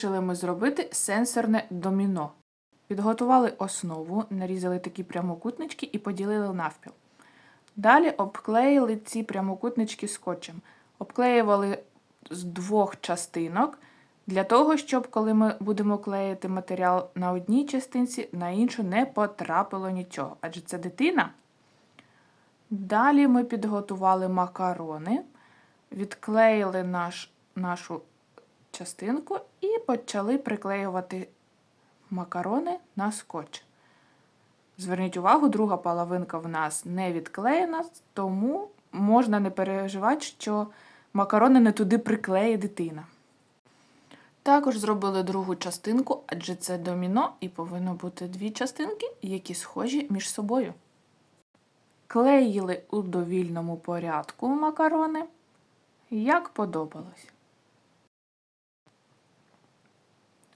Вирішили ми зробити сенсорне доміно. Підготували основу, нарізали такі прямокутнички і поділили навпіл. Далі обклеїли ці прямокутнички скотчем. Обклеювали з двох частинок для того, щоб коли ми будемо клеїти матеріал на одній частинці, на іншу не потрапило нічого. Адже це дитина. Далі ми підготували макарони, відклеїли наш, нашу частинку і почали приклеювати макарони на скотч. Зверніть увагу, друга половинка в нас не відклеєна, тому можна не переживати, що макарони не туди приклеє дитина. Також зробили другу частинку, адже це доміно і повинно бути дві частинки, які схожі між собою. Клеїли у довільному порядку макарони, як подобалось.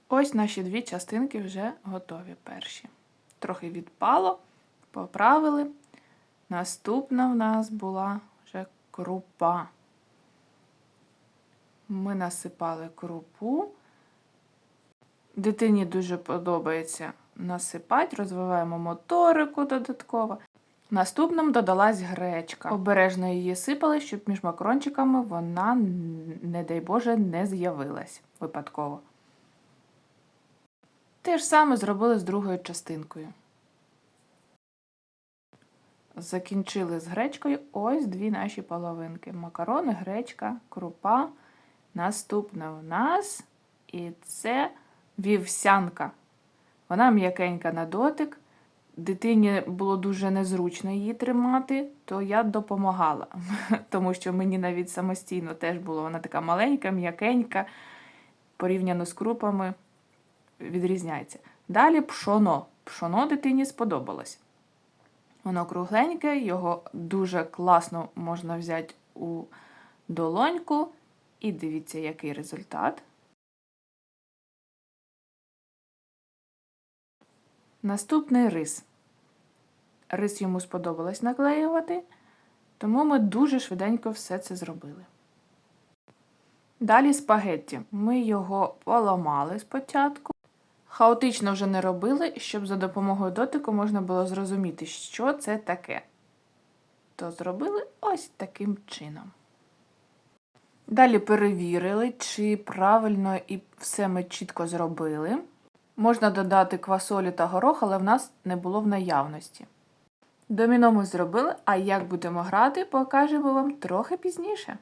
Ось наші дві частинки вже готові перші. Трохи відпало, поправили. Наступна в нас була вже крупа. Ми насипали крупу. Дитині дуже подобається насипати, розвиваємо моторику додатково. Наступним додалась гречка. Обережно її сипали, щоб між макарончиками вона, не дай Боже, не з'явилась випадково. Те ж саме зробили з другою частинкою. Закінчили з гречкою ось дві наші половинки. Макарони, гречка, крупа. Наступна у нас і це вівсянка. Вона м'якенька на дотик. Дитині було дуже незручно її тримати, то я допомагала, тому що мені навіть самостійно теж було вона така маленька, м'якенька, порівняно з крупами відрізняється. Далі пшоно. Пшоно дитині сподобалось. Воно кругленьке, його дуже класно можна взяти у долоньку. І дивіться, який результат. Наступний рис. Рис йому сподобалось наклеювати, тому ми дуже швиденько все це зробили. Далі спагетті. Ми його поламали спочатку. Хаотично вже не робили, щоб за допомогою дотику можна було зрозуміти, що це таке. То зробили ось таким чином. Далі перевірили, чи правильно і все ми чітко зробили. Можна додати квасолі та горох, але в нас не було в наявності. Доміно ми зробили, а як будемо грати, покажемо вам трохи пізніше.